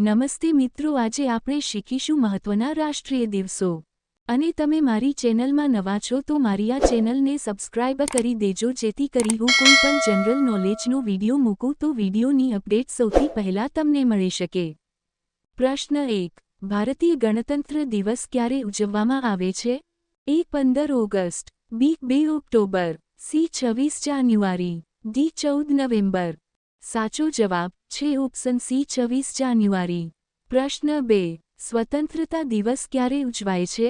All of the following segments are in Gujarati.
નમસ્તે મિત્રો, આજે આપણે શીખીશું મહત્વના રાષ્ટ્રીય દિવસો. અને તમે મારી ચેનલમાં નવા છો તો મારી આ ચેનલને સબસ્ક્રાઇબ કરી દેજો, જેથી કરી હું કોઈ પણ જનરલ નોલેજનો વીડિયો મૂકું તો વિડીયોની અપડેટ સૌથી પહેલાં તમને મળી શકે. પ્રશ્ન એક, ભારતીય ગણતંત્ર દિવસ ક્યારે ઉજવવામાં આવે છે? એ પંદર ઓગસ્ટ, બી, બે ઓક્ટોબર, સી, છવ્વીસ જાન્યુઆરી, ડી, ચૌદ નવેમ્બર. સાચો જવાબ છે ઓપ્શન સી છવ્વીસ જાન્યુઆરી. પ્રશ્ન બે. સ્વતંત્રતા દિવસ ક્યારે ઉજવાય છે?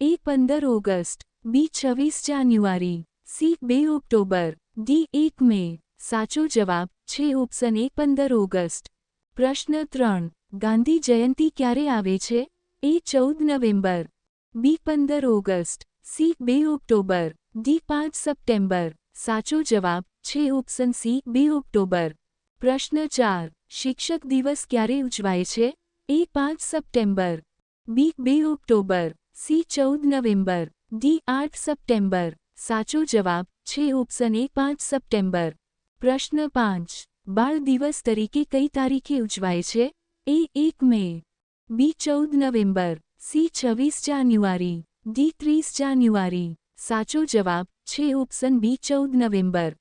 એ પંદર ઓગસ્ટ, બી છવ્વીસ જાન્યુઆરી, સી બે ઓક્ટોબર, ડી એક મે. સાચો જવાબ છે ઓપ્શન એ પંદર ઓગસ્ટ. પ્રશ્ન ત્રણ. ગાંધી જયંતી ક્યારે આવે છે? એ ચૌદ નવેમ્બર. બી પંદર ઓગસ્ટ, સી બે ઓક્ટોબર, ડી પાંચ સપ્ટેમ્બર. સાચો જવાબ છે ઓપ્શન સી બે ઓક્ટોબર. પ્રશ્ન ચાર. શિક્ષક દિવસ ક્યારે ઉજવાય છે? એ પાંચ સપ્ટેમ્બર. બી બે ઓક્ટોબર. સી ચૌદ નવેમ્બર. ડી આઠ સપ્ટેમ્બર. સાચો જવાબ છે ઓપ્શન એ પાંચ સપ્ટેમ્બર. પ્રશ્ન પાંચ. બાળ દિવસ તરીકે કઈ તારીખે ઉજવાય છે? એ એક મે. બી ચૌદ નવેમ્બર. સી છવ્વીસ જાન્યુઆરી. ડી ત્રીસ જાન્યુઆરી. સાચો જવાબ છે ઓપ્શન બી ચૌદ નવેમ્બર.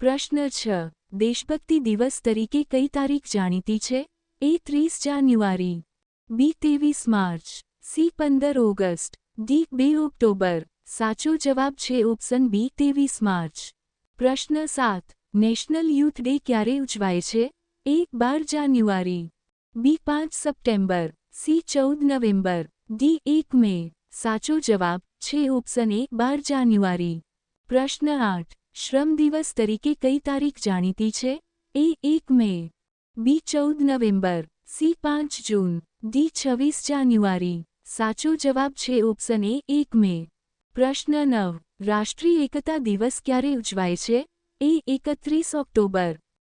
પ્રશ્ન છ. દેશભક્તિ દિવસ તરીકે કઈ તારીખ જાણીતી છે? એ ત્રીસ જાન્યુઆરી. બી ત્રેવીસ માર્ચ. સી પંદર ઓગસ્ટ. ડી બે ઓક્ટોબર. સાચો જવાબ છે ઓપ્શન બી ત્રેવીસ માર્ચ. પ્રશ્ન સાત. નેશનલ યુથ ડે ક્યારે ઉજવાય છે? એ બાર જાન્યુઆરી. બી પાંચ સપ્ટેમ્બર. સી ચૌદ નવેમ્બર. ડી એક મે. સાચો જવાબ છે ઓપ્શન એક બાર જાન્યુઆરી. પ્રશ્ન આઠ. શ્રમ દિવસ તરીકે કઈ તારીખ જાણીતી છે? એ એક મે. બી ચૌદ નવેમ્બર. સી પાંચ જૂન. ડી છવ્વીસ જાન્યુઆરી. સાચો જવાબ છે ઓપ્શન એ એક મે. પ્રશ્ન નવ. રાષ્ટ્રીય એકતા દિવસ ક્યારે ઉજવાય છે? એ એકત્રીસ ઓક્ટોબર.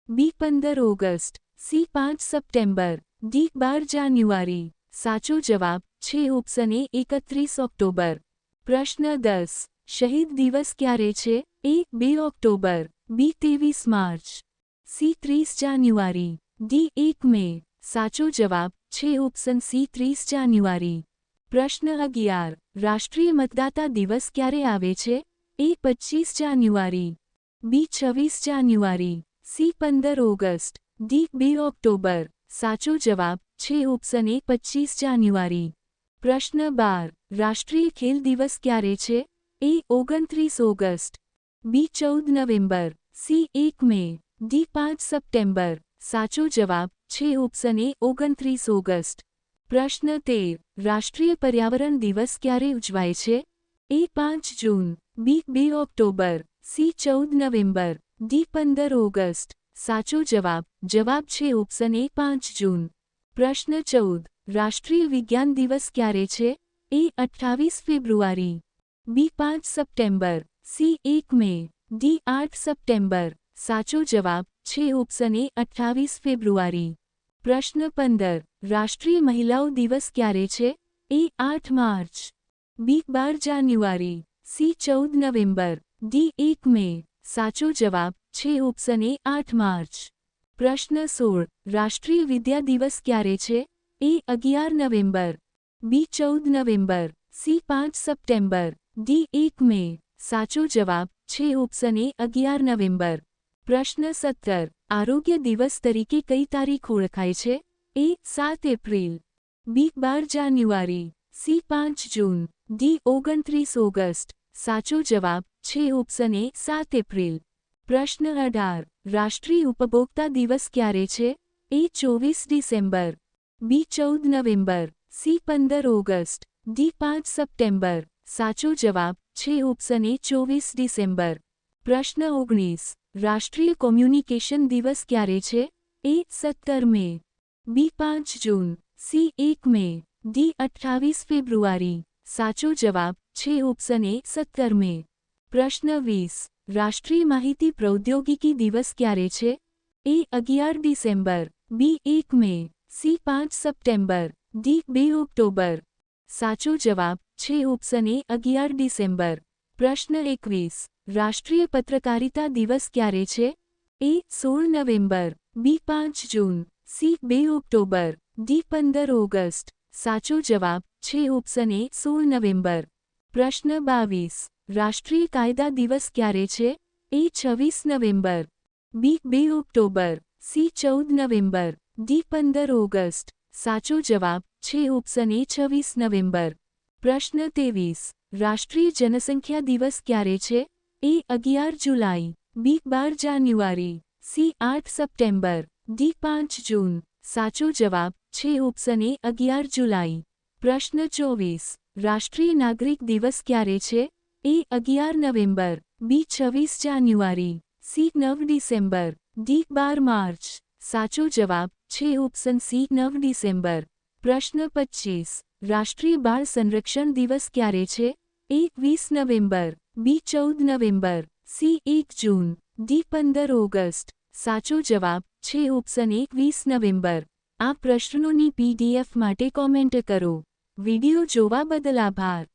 બી પંદર ઓગસ્ટ. સી પાંચ સપ્ટેમ્બર. ડી બાર જાન્યુઆરી. સાચો જવાબ છે ઓપ્શન એ એકત્રીસ ઓક્ટોબર. પ્રશ્ન દસ. શહીદ દિવસ ક્યારે છે એ બે ઓક્ટોબર બી ત્રેવીસ માર્ચ સી ત્રીસ જાન્યુઆરી ડી એક મે સાચો જવાબ છે ઓપ્શન સી ત્રીસ જાન્યુઆરી પ્રશ્ન અગિયાર રાષ્ટ્રીય મતદાતા દિવસ ક્યારે આવે છે એ પચીસ જાન્યુઆરી બી છવ્વીસ જાન્યુઆરી સી પંદર ઓગસ્ટ ડી બે ઓક્ટોબર સાચો જવાબ છે ઓપ્શન એ પચીસ જાન્યુઆરી પ્રશ્ન બાર રાષ્ટ્રીય ખેલ દિવસ ક્યારે છે એ ઓગણત્રીસ ઓગસ્ટ, બી ચૌદ નવેમ્બર, સી એક મે, ડી પાંચ સપ્ટેમ્બર, સાચો જવાબ છે ઓપ્શન એ ઓગણત્રીસ ઓગસ્ટ. પ્રશ્ન તેર, રાષ્ટ્રીય પર્યાવરણ દિવસ ક્યારે ઉજવાય છે? એ પાંચ જૂન, બી બે ઓક્ટોબર, સી ચૌદ નવેમ્બર, ડી પંદર ઓગસ્ટ, સાચો જવાબ જવાબ છે ઓપ્શન એ પાંચ જૂન. પ્રશ્ન ચૌદ, રાષ્ટ્રીય વિજ્ઞાન દિવસ ક્યારે છે? એ અઠ્ઠાવીસ ફેબ્રુઆરી બી પાંચ સપ્ટેમ્બર, સી એક મે, ડી આઠ સપ્ટેમ્બર, સાચો જવાબ છે ઓપ્શન એ અઠ્ઠાવીસ ફેબ્રુઆરી. પ્રશ્ન પંદર, રાષ્ટ્રીય મહિલાઓ દિવસ ક્યારે છે? એ આઠ માર્ચ. બી બાર જાન્યુઆરી, સી ચૌદ નવેમ્બર, ડી એક મે, સાચો જવાબ છે ઓપ્શન એ આઠ માર્ચ. પ્રશ્ન સોળ, રાષ્ટ્રીય વિદ્યા દિવસ ક્યારે છે? એ અગિયાર નવેમ્બર, બી ચૌદ નવેમ્બર, સી પાંચ સપ્ટેમ્બર ડી એક મે, સાચો જવાબ છે ઓપ્શન એ અગિયાર નવેમ્બર. પ્રશ્ન સત્તર, આરોગ્ય દિવસ તરીકે કઈ તારીખ ઓળખાય છે? એ, સાત એપ્રિલ. બી, બાર જાન્યુઆરી. સી, પાંચ જૂન. ડી, ઓગણત્રીસ ઓગસ્ટ. સાચો જવાબ છે ઓપ્શન એ સાત એપ્રિલ. પ્રશ્ન અઢાર, રાષ્ટ્રીય ઉપભોક્તા દિવસ ક્યારે છે? એ, ચોવીસ ડિસેમ્બર. બી, ચૌદ નવેમ્બર. સી, પંદર ઓગસ્ટ. ડી, પાંચ સપ્ટેમ્બર. સાચો જવાબ છે ઓપ્શન એ ચોવીસ ડિસેમ્બર. પ્રશ્ન ઓગણીસ. રાષ્ટ્રીય કોમ્યુનિકેશન દિવસ ક્યારે છે? એ સત્તર મે. બી પાંચ જૂન. સી એક મે. ડી અઠ્ઠાવીસ ફેબ્રુઆરી. સાચો જવાબ છે ઓપ્શન એ સત્તર મે. પ્રશ્ન વીસ. રાષ્ટ્રીય માહિતી પ્રૌદ્યોગિકી દિવસ ક્યારે છે? એ અગિયાર ડિસેમ્બર. બી એક મે. સી પાંચ સપ્ટેમ્બર. ડી બે ઓક્ટોબર. સાચો જવાબ છે એ અગિયાર ડિસેમ્બર. પ્રશ્ન એકવીસ. રાષ્ટ્રીય પત્રકારિતા દિવસ ક્યારે છે? એ સોળ નવેમ્બર, બી પાંચ જૂન, સી બે ઓક્ટોબર, ડી પંદર ઓગસ્ટ. સાચો જવાબ છે એ સોળ નવેમ્બર. પ્રશ્ન બાવીસ. રાષ્ટ્રીય કાયદા દિવસ ક્યારે છે? એ છવ્વીસ નવેમ્બર. બી બે ઓક્ટોબર, સી ચૌદ નવેમ્બર, ડી પંદર ઓગસ્ટ. સાચો જવાબ છે એ છવ્વીસ નવેમ્બર. પ્રશ્ન તેવીસ રાષ્ટ્રીય જનસંખ્યા દિવસ ક્યારે છે? એ અગિયાર જુલાઈ, બી બાર જાન્યુઆરી, સી આઠ સપ્ટેમ્બર, ડી પાંચ જૂન. સાચો જવાબ છે ઓપ્શન એ અગિયાર જુલાઈ. પ્રશ્ન ચોવીસ. રાષ્ટ્રીય નાગરિક દિવસ ક્યારે છે? એ અગિયાર નવેમ્બર, બી છવ્વીસ જાન્યુઆરી, સી નવ ડિસેમ્બર, ડી બાર માર્ચ. સાચો જવાબ છે ઓપ્શન સી નવ ડિસેમ્બર. પ્રશ્ન પચીસ. રાષ્ટ્રીય બાળ સંરક્ષણ દિવસ ક્યારે છે? એક વીસ નવેમ્બર, બી ચૌદ નવેમ્બર, સી એક જૂન, ડી પંદર ઓગસ્ટ. સાચો જવાબ છે ઓપ્શન એક વીસ નવેમ્બર. આ પ્રશ્નોની પીડીએફ માટે કોમેન્ટ કરો. વિડિયો જોવા બદલ આભાર.